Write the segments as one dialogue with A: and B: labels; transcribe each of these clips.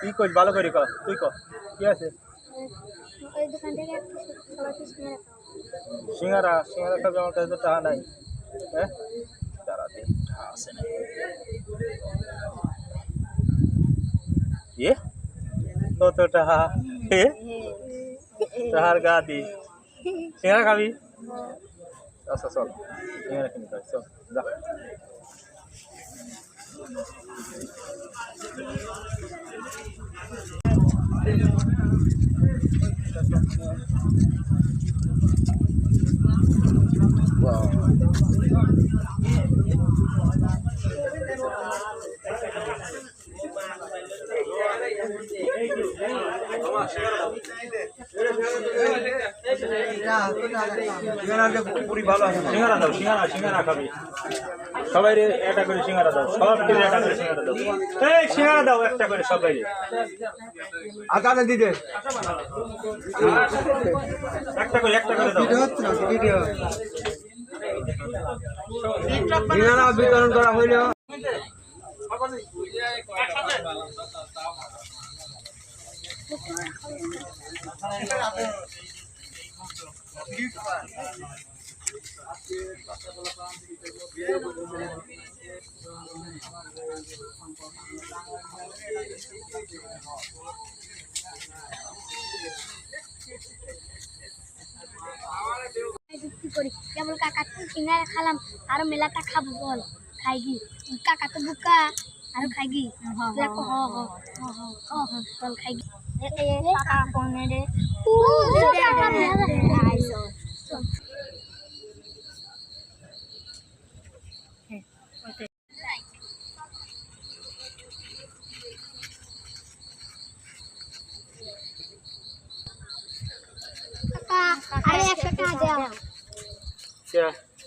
A: কি কইস, ভালো করে ক, তুই ক, কি আছে?
B: সিঙ্গারা
A: সিঙ্গারা আমার কাছে টাকা নাই। হ্যাঁ? এ? কত টাকা? টাকার গা দি। সিঙ্গারা খাবি? আচ্ছা চল, সিঙ্গারা কিনে চল, যা। Wow. সিঙ্গারা দাও সিঙ্গারা সিঙ্গারা খাবি। সবাই রে একটা করে সিঙ্গারা দাও সব কিছু একটা করে সিঙ্গারা দাও। এই সিঙ্গারা দাও একটা করে সবাই রে
C: আকালে দিতে।
A: একটা করে একটা করে দাও।
C: ভিডিও সিঙ্গারা বিতরণ করা হইল।
B: যুক্তি করি? যেমন কাকা তো সিঙ্গারা খালাম আর মেলাটা খাব বল। খাই গি কাকা তো বুকা আর খাই গি দেখো হ হ হ হ হ হ চল খাই গি এ এ কাকা কোনে রে? ও কাকা আইসো কাকা আরে একশো টাকা দাও
A: কে?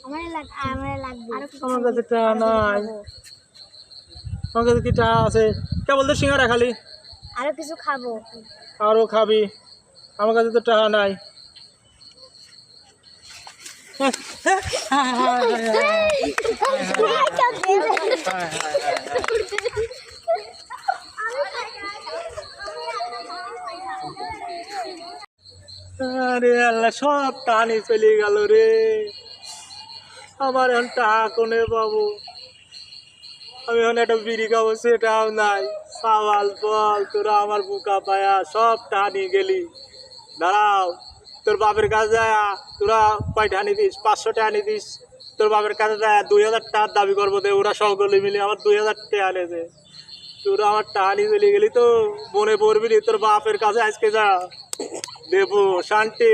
B: আমার লাগ আমার লাগবে
A: আমার কাছে টাকা নাই আমার কাছে কি টাকা আছে কে বলতো সিঙ্গারা খালি
B: আরও কিছু খাব
A: আরও খাবি আমার কাছে তো টাকা নাই আরে আল্লাহ, সব টানি চলে গেল রে। আমার এখন টাকা কোনে পাবো? আমি এখন একটা বিড়ি খাব, সেটাও নাই। সাওয়াল, বল, তোরা আমার বুকা পায়া, সব টানি গেলি। দাঁড়াও, তোর বাপের কাছে যায় তোরা কয়টা আনি দিস? পাঁচশো টাকা আনি দিস। তোর বাপের কাছে যায় দুই হাজার টাকার দাবি করব দে, ওরা সকলে মিলে আমার দুই হাজার টাকা আনেছে তোরা আমার টাকা নিয়ে চলে গেলি তো মনে পড়বি নি তোর বাপের কাছে আজকে যা দেবো শান্তি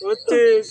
A: বুঝছিস